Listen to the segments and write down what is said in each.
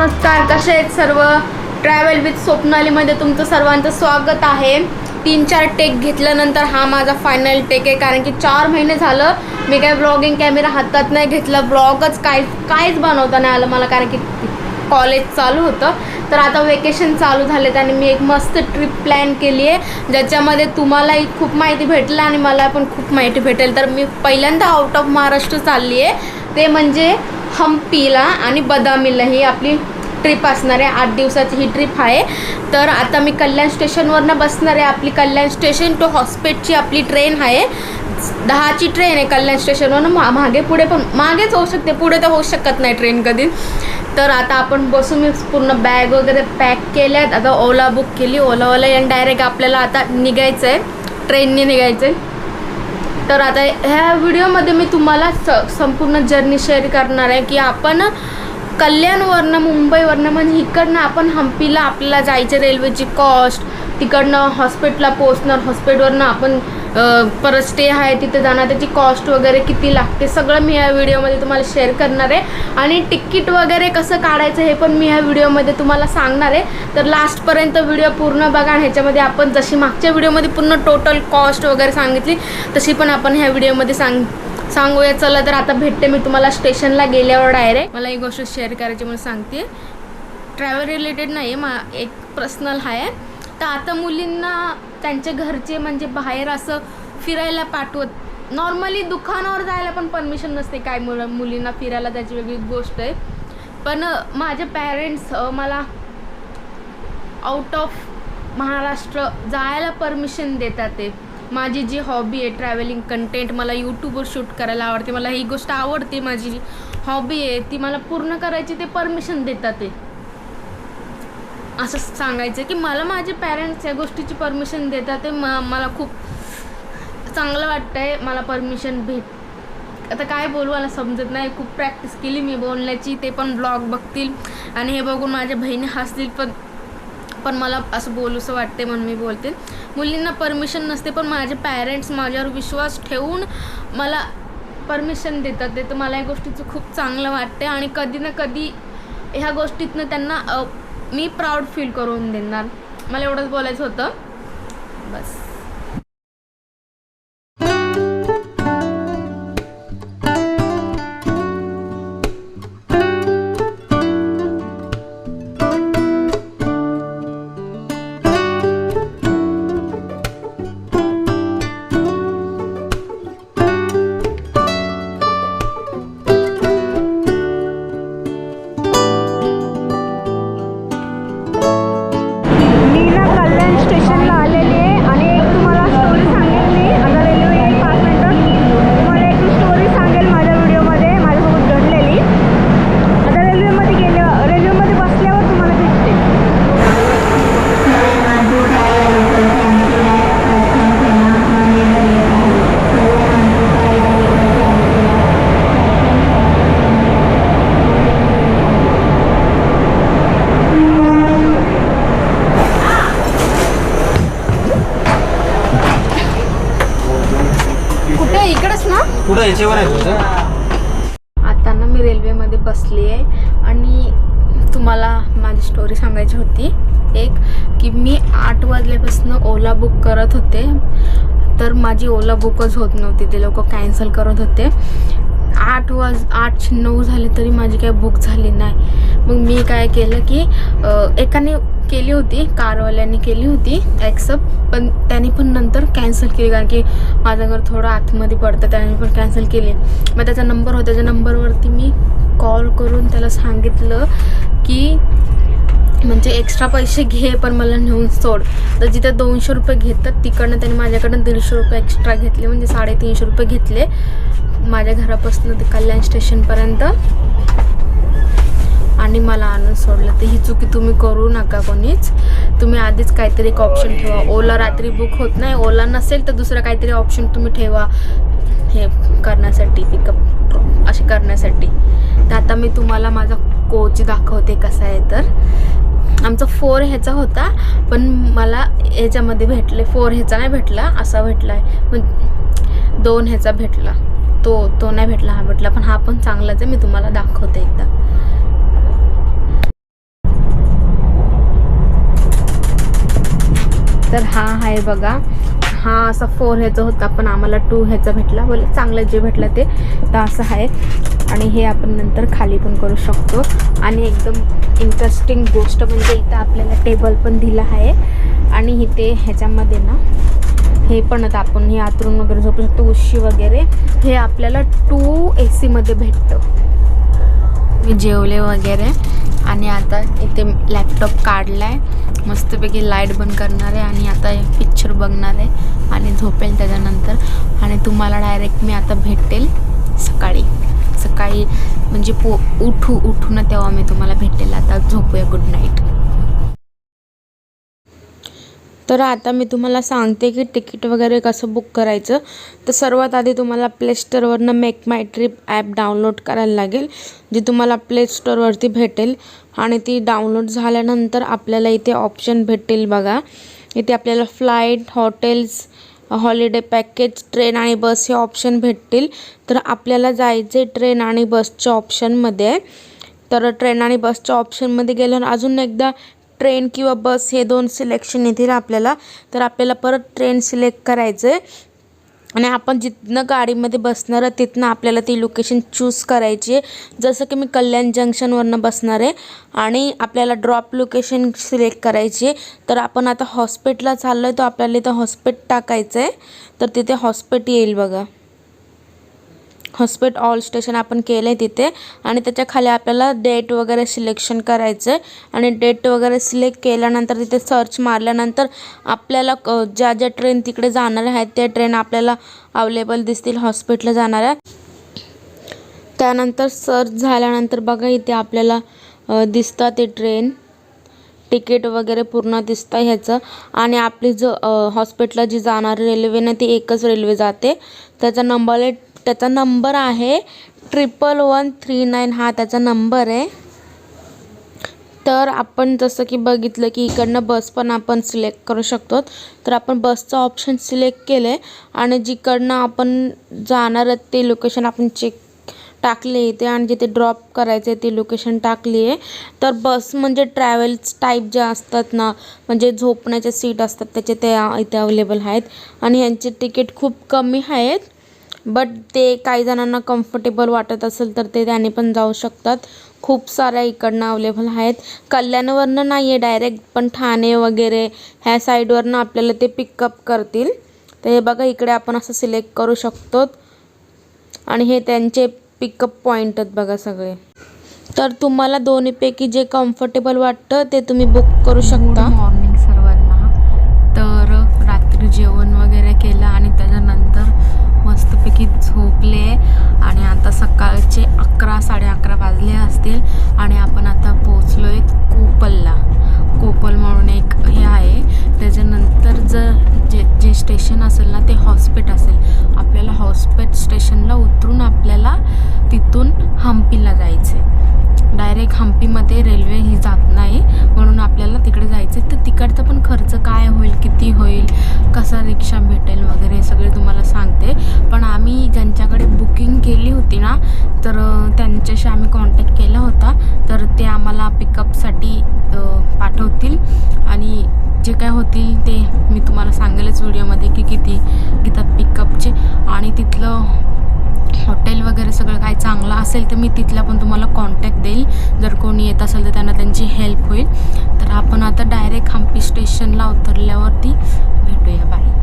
नमस्कार कसे आहेत सर्व? ट्रॅव्हल विथ स्वप्नालीमध्ये तुमचं सर्वांचं स्वागत आहे. तीन चार टेक घेतल्यानंतर हा माझा फायनल टेक आहे. कारण की चार महिने झालं मी काय ब्लॉगिंग कॅमेरा हातात नाही घेतला ब्लॉगच काय काहीच बनवता नाही आलं मला. कारण की कॉलेज चालू होतं. तर आता वेकेशन चालू झालेत आणि मी एक मस्त ट्रिप प्लॅन केली आहे. ज्याच्यामध्ये तुम्हालाही खूप माहिती भेटेल आणि मला पण खूप माहिती भेटेल. तर मी पहिल्यांदा आउट ऑफ महाराष्ट्र चालली आहे. ते म्हणजे हम्पीला आणि बदामीला ही आपली ट्रिप असणार आहे. आठ दिवसाची ही ट्रिप आहे. तर आता मी कल्याण स्टेशनवरनं बसणार आहे. आपली कल्याण स्टेशन टू हॉस्पिटलची आपली ट्रेन आहे. दहाची ट्रेन आहे कल्याण स्टेशनवरनं मा मागे पुढे पण मागेच होऊ शकते. पुढे तर होऊ शकत नाही ट्रेन कधी. तर आता आपण बसून मी पूर्ण बॅग वगैरे पॅक केल्यात. आता ओला बुक केली. ओलावाला आणि डायरेक्ट आपल्याला आता निघायचं आहे ट्रेनने निघायचं आहे तर आता ह्या व्हिडिओमध्ये मी तुम्हाला स संपूर्ण जर्नी शेअर करणार आहे की आपण कल्याणवरनं मुंबईवरनं म्हणजे इकडनं आपण हम्पीला आपल्याला जायचं रेल्वेची कॉस्ट तिकडनं हॉस्पिटलला पोचणार हॉस्पिटलवरनं आपण परत स्टे आहे तिथे जाणार त्याची कॉस्ट वगैरे किती लागते सगळं मी या व्हिडिओमध्ये तुम्हाला शेअर करणार आहे. आणि तिकीट वगैरे कसं काढायचं हे पण मी ह्या व्हिडिओमध्ये तुम्हाला सांगणार आहे. तर लास्टपर्यंत व्हिडिओ पूर्ण बघा आणि ह्याच्यामध्ये आपण जशी मागच्या व्हिडिओमध्ये पूर्ण टोटल कॉस्ट वगैरे सांगितली तशी पण आपण ह्या व्हिडिओमध्ये सांग सांगूया. चला तर आता भेटते मी तुम्हाला स्टेशनला गेल्यावर डायरेक्ट मला ही गोष्ट शेअर करायची म्हणून सांगते. ट्रॅव्हल रिलेटेड नाही मा एक पर्सनल आहे तर आता मुलींना त्यांच्या घरचे म्हणजे बाहेर असं फिरायला पाठवत. नॉर्मली दुकानावर जायला पण परमिशन नसते काय मुलं मुलींना फिरायला त्याची वेगळी गोष्ट आहे. पण माझे पॅरेंट्स मला आउट ऑफ महाराष्ट्र जायला परमिशन देतात ते. माझी जी हॉबी आहे ट्रॅव्हलिंग कंटेंट मला यूट्यूबवर शूट करायला आवडते. मला ही गोष्ट आवडते माझी जी हॉबी आहे ती मला पूर्ण करायची ते परमिशन देतात ते. असं सांगायचं की मला माझे पॅरेंट्स या गोष्टीची परमिशन देतात ते म मला खूप चांगलं वाटतंय मला परमिशन भेट. आता काय बोलू मला समजत नाही. खूप प्रॅक्टिस केली मी बोलण्याची ते पण ब्लॉग बघतील. आणि हे बघून माझ्या बहिणी हसतील पण पण मला असं बोलूसं वाटते म्हणून मी बोलते. मुलींना परमिशन नसते पण माझे पॅरेंट्स माझ्यावर विश्वास ठेवून मला परमिशन देतात. ते तर मला या गोष्टीचं खूप चांगलं वाटते आणि कधी ना कधी ह्या गोष्टीतनं त्यांना मी प्राऊड फील करून देणार. मला एवढंच बोलायचं होतं. बस. पुढं आहे आता ना मी रेल्वेमध्ये बसली आहे आणि तुम्हाला माझी स्टोरी सांगायची होती. एक की मी आठ वाजल्यापासून ओला बुक करत होते. तर माझी ओला बुकच होत नव्हती. ते लोक कॅन्सल करत होते. आठ वाज आठ नऊ झाले तरी माझी काय बुक झाली नाही. मग मी काय केलं की एकाने केली होती कारवाल्यांनी केली होती ॲक्सेप्ट पण त्यांनी पण नंतर कॅन्सल केली कारण की माझं घर थोडं आतमध्ये पडतं त्याने पण कॅन्सल केली. मग त्याचा नंबर होता त्याच्या नंबरवरती मी कॉल करून त्याला सांगितलं की म्हणजे एक्स्ट्रा पैसे घे पण मला नेऊन सोड. तर जिथे दोनशे रुपये घेतात तिकडनं त्यांनी माझ्याकडनं दीडशे रुपये एक्स्ट्रा घेतले म्हणजे साडेतीनशे रुपये घेतले. माझ्या घरापासून ते कल्याण स्टेशनपर्यंत आणि मला आणून सोडलं. तर ही चुकी तुम्ही करू नका कोणीच. तुम्ही आधीच काहीतरी एक ऑप्शन ठेवा. ओला रात्री बुक होत नाही. ओला नसेल तर दुसरं काहीतरी ऑप्शन तुम्ही ठेवा. हे करण्यासाठी पिकअप असे करण्यासाठी. तर आता मी तुम्हाला माझा कोच दाखवते कसा आहे तर. आमचा फोर ह्याचा होता पण मला ह्याच्यामध्ये भेटले फोर ह्याचा नाही भेटला असा भेटला आहे. मग दोन ह्याचा भेटला. तो तो नाही भेटला हा भेटला. पण हा पण चांगलाच आहे मी तुम्हाला दाखवते एकदा. तर हा आहे बघा. हा असा फोर ह्याचा होता पण आम्हाला टू ह्याचा भेटला. बोले चांगलं जे भेटलं ते तर असं आहे. आणि हे आपण नंतर खाली पण करू शकतो. आणि एकदम इंटरेस्टिंग गोष्ट म्हणजे इथं आपल्याला टेबल पण दिला आहे. आणि इथे ह्याच्यामध्ये ना हे पण आता आपण हे आतरून वगैरे झोपू शकतो उशी वगैरे. हे आपल्याला टू ए सीमध्ये भेटतं. मी जेवले वगैरे आणि आता इथे लॅपटॉप काढला आहे मस्तपैकी लाइट बंद करणार आहे आणि आता पिक्चर बघणार आहे आणि झोपेल त्याच्यानंतर. आणि तुम्हाला डायरेक्ट मी आता भेटेल सकाळी. सकाळी म्हणजे पो उठू उठू ना तेव्हा मी तुम्हाला भेटेल. आता झोपूया गुड नाईट तर आता मी तुम्हाला सांगते की तिकीट वगैरे कसं बुक करायचं. तर सर्वात आधी तुम्हाला play स्टोअरवरनं make my trip app download करायला लागेल जी तुम्हाला प्ले स्टोअरवरती भेटेल. आणि ती डाउनलोड झाल्यानंतर आपल्याला इथे ऑप्शन भेटेल बघा. इथे आपल्याला flight hotels holiday package train आणि बस हे ऑप्शन भेटतील. तर आपल्याला जायचे ट्रेन आणि बसच्या ऑप्शनमध्ये तर ट्रेन आणि बसच्या ऑप्शनमध्ये गेल्यावर अजून एकदा ट्रेन किंवा बस हे दोन सिलेक्शन येतील आपल्याला. तर आपल्याला परत ट्रेन सिलेक्ट करायचं आहे आणि आपण जिथनं गाडीमध्ये बसणार आहे तिथनं आपल्याला ती लोकेशन चूज करायची आहे. जसं की मी कल्याण जंक्शनवरनं बसणार आहे आणि आपल्याला ड्रॉप लोकेशन सिलेक्ट करायची आहे. तर आपण आता हॉस्पिटलला चाललो आहे तर आपल्याला इथं हॉस्पिट टाकायचं आहे तर तिथे हॉस्पिट येईल बघा. हॉस्पिट ऑल स्टेशन आपण केलं आहे तिथे. आणि त्याच्याखाली आपल्याला डेट वगैरे सिलेक्शन करायचं आहे आणि डेट वगैरे सिलेक्ट केल्यानंतर तिथे सर्च मारल्यानंतर आपल्याला क ज्या ज्या ट्रेन तिकडे जाणाऱ्या आहेत त्या ट्रेन आपल्याला अवेलेबल दिसतील हॉस्पिटलला जाणाऱ्या. त्यानंतर सर्च झाल्यानंतर बघा इथे आपल्याला दिसतात ते ट्रेन तिकीट वगैरे पूर्ण दिसतं ह्याचं. आणि आपली जो हॉस्पिटलला जी जाणारी रेल्वे ना ती एकच रेल्वे जाते. त्याचा नंबर आहे त्याचा नंबर आहे ट्रिपल वन थ्री नाईन. हा त्याचा नंबर आहे. तर आपण जसं की बघितलं की इकडनं बस पण आपण सिलेक्ट करू शकतो. तर आपण बसचं ऑप्शन सिलेक्ट केलं आहे आणि जिकडनं आपण जाणार आहेत ते लोकेशन आपण चेक टाकले इथे आणि जिथे ड्रॉप करायचं आहे ती लोकेशन टाकली आहे तर बस म्हणजे ट्रॅव्हल्स टाईप ज्या असतात ना म्हणजे झोपण्याच्या सीट असतात त्याचे ते इथे अवेलेबल आहेत. आणि ह्यांचे तिकीट खूप कमी आहेत. बट ते काही जणांना कम्फर्टेबल वाटत असेल तर ते त्याने पण जाऊ शकतात. खूप साऱ्या इकडनं अवेलेबल आहेत. कल्याणवरनं नाही आहे डायरेक्ट पण ठाणे वगैरे ह्या साईडवरनं आपल्याला ते पिकअप करतील. तर हे बघा इकडे आपण असं सिलेक्ट करू शकतो. आणि हे त्यांचे पिकअप पॉईंट आहेत बघा सगळे. तर तुम्हाला दोन्हीपैकी जे कम्फर्टेबल वाटतं ते तुम्ही बुक करू शकता. सकाळचे अकरा साडे अकरा वाजले असतील आणि आपण आता पोचलो आहे कोपलला. कोपल म्हणून एक हे आहे. त्याच्यानंतर जर जे जे स्टेशन असेल ना ते हॉस्पिट असेल. आपल्याला हॉस्पिट स्टेशनला उतरून आपल्याला तिथून हम्पीला जायचं आहे डायरेक्ट हम्पीमध्ये रेल्वे ही जात नाही. म्हणून आपल्याला तिकडे जायचं आहे तर तिकडचा पण खर्च काय होईल किती होईल कसा रिक्षा भेटेल वगैरे हे सगळे तुम्हाला सांगते. पण आम्ही ज्यांच्याकडे बुकिंग केली होती ना तर त्यांच्याशी आम्ही कॉन्टॅक्ट केला होता. तर ते आम्हाला पिकअपसाठी पाठवतील. आणि जे काय होतील ते मी तुम्हाला सांगेलच व्हिडिओमध्ये की किती घेतात पिकअपचे. आणि तिथलं हॉटेल वगैरे सगळं काय चांगलं असेल तर मी तिथला पण तुम्हाला कॉन्टॅक्ट देईल. जर कोणी येत असेल तर त्यांना त्यांची हेल्प होईल. तर आपण आता डायरेक्ट हम्पी स्टेशनला उतरल्यावरती भेटूया. बाय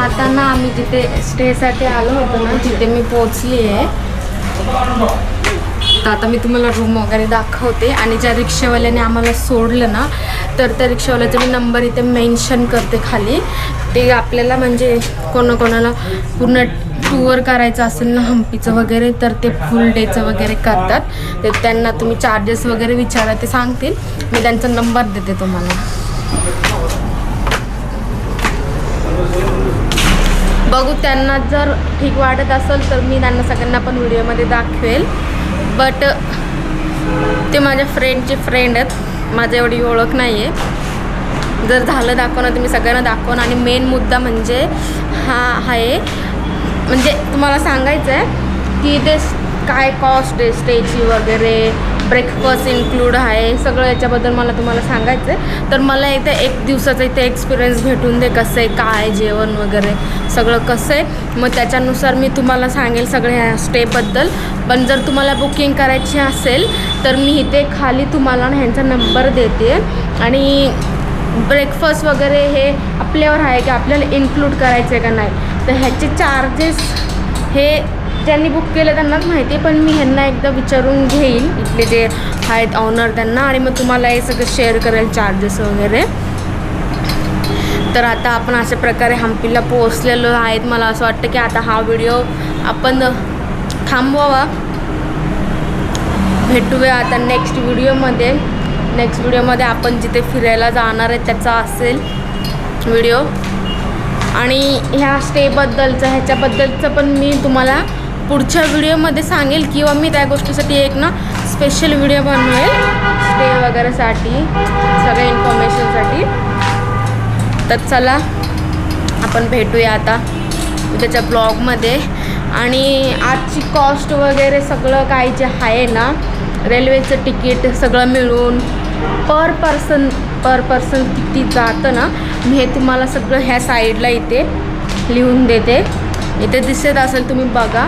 आता ना आम्ही जिथे स्टेसाठी आलो होतो ना तिथे मी पोचली आहे. तर आता मी तुम्हाला रूम वगैरे दाखवते. आणि ज्या रिक्षावाल्याने आम्हाला सोडलं ना तर त्या रिक्षावाल्याचा मी नंबर इथे मेन्शन करते खाली. ते आपल्याला म्हणजे कोणाकोणाला पूर्ण टूर करायचं असेल ना हम्पीचं वगैरे तर ते फुल डेचं वगैरे करतात. तर त्यांना तुम्ही चार्जेस वगैरे विचारा ते सांगतील. मी त्यांचा नंबर देते तुम्हाला. बघू त्यांना जर ठीक वाटत असेल तर मी त्यांना सगळ्यांना पण व्हिडिओमध्ये दाखवेल. बट ते माझ्या फ्रेंडचे फ्रेंड आहेत. माझी एवढी ओळख नाही आहे जर झालं दाखवणं तर मी सगळ्यांना दाखवून आणि मेन मुद्दा म्हणजे हा आहे म्हणजे तुम्हाला सांगायचं आहे की ते काय कॉस्ट आहे स्टेची वगैरे? ब्रेकफास्ट इन्क्लूड आहे सगळं याच्याबद्दल मला तुम्हाला सांगायचं आहे तर मला इथे एक दिवसाचा इथे एक्सपिरियन्स भेटून दे कसं आहे काय जेवण वगैरे सगळं कसं आहे. मग त्याच्यानुसार मी तुम्हाला सांगेल सगळ्या ह्या स्टेबद्दल पण जर तुम्हाला बुकिंग करायची असेल तर मी इथे खाली तुम्हाला ह्यांचा नंबर देते. आणि ब्रेकफास्ट वगैरे हे आपल्यावर आहे की आपल्याला इन्क्लूड करायचं आहे का नाही. तर ह्याचे चार्जेस हे ज्यांनी बुक केलं त्यांनाच माहिती आहे पण मी ह्यांना एकदा विचारून घेईन इथले जे आहेत ऑनर त्यांना आणि मग तुम्हाला हे सगळं शेअर करेल चार्जेस वगैरे. तर आता आपण अशा प्रकारे हम्पीला पोहोचलेलो आहेत. मला असं वाटतं की आता हा व्हिडिओ आपण थांबवावा. भेटूया आता नेक्स्ट व्हिडिओमध्ये नेक्स्ट व्हिडिओमध्ये आपण जिथे फिरायला जाणार आहे त्याचा असेल व्हिडिओ आणि ह्या स्टेबद्दलचं ह्याच्याबद्दलचं पण मी तुम्हाला पुढच्या व्हिडिओमध्ये सांगेल किंवा मी त्या गोष्टीसाठी एक ना स्पेशल व्हिडिओ बनवेल. स्टे वगैरेसाठी सगळ्या इन्फॉर्मेशनसाठी तर चला आपण भेटूया आता उद्याच्या ब्लॉगमध्ये आणि आजची कॉस्ट वगैरे सगळं काही जे आहे ना रेल्वेचं तिकीट सगळं मिळून पर पर्सन पर पर्सन किती जातं ना मी हे तुम्हाला सगळं ह्या साईडला इथे लिहून देते. इथे दिसत असेल तुम्ही बघा.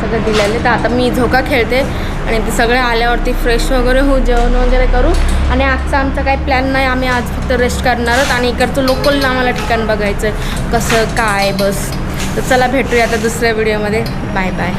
सगळं दिलेले तर आता मी झोका खेळते आणि ते सगळे आल्यावरती फ्रेश वगैरे होऊ जेवण वगैरे करू आणि आजचा आमचा काही प्लॅन नाही. आम्ही आज फक्त रेस्ट करणार आहोत आणि इकडचं लोकल आम्हाला ठिकाण बघायचं आहे कसं काय बस. तर चला भेटूया आता दुसऱ्या व्हिडिओमध्ये बाय बाय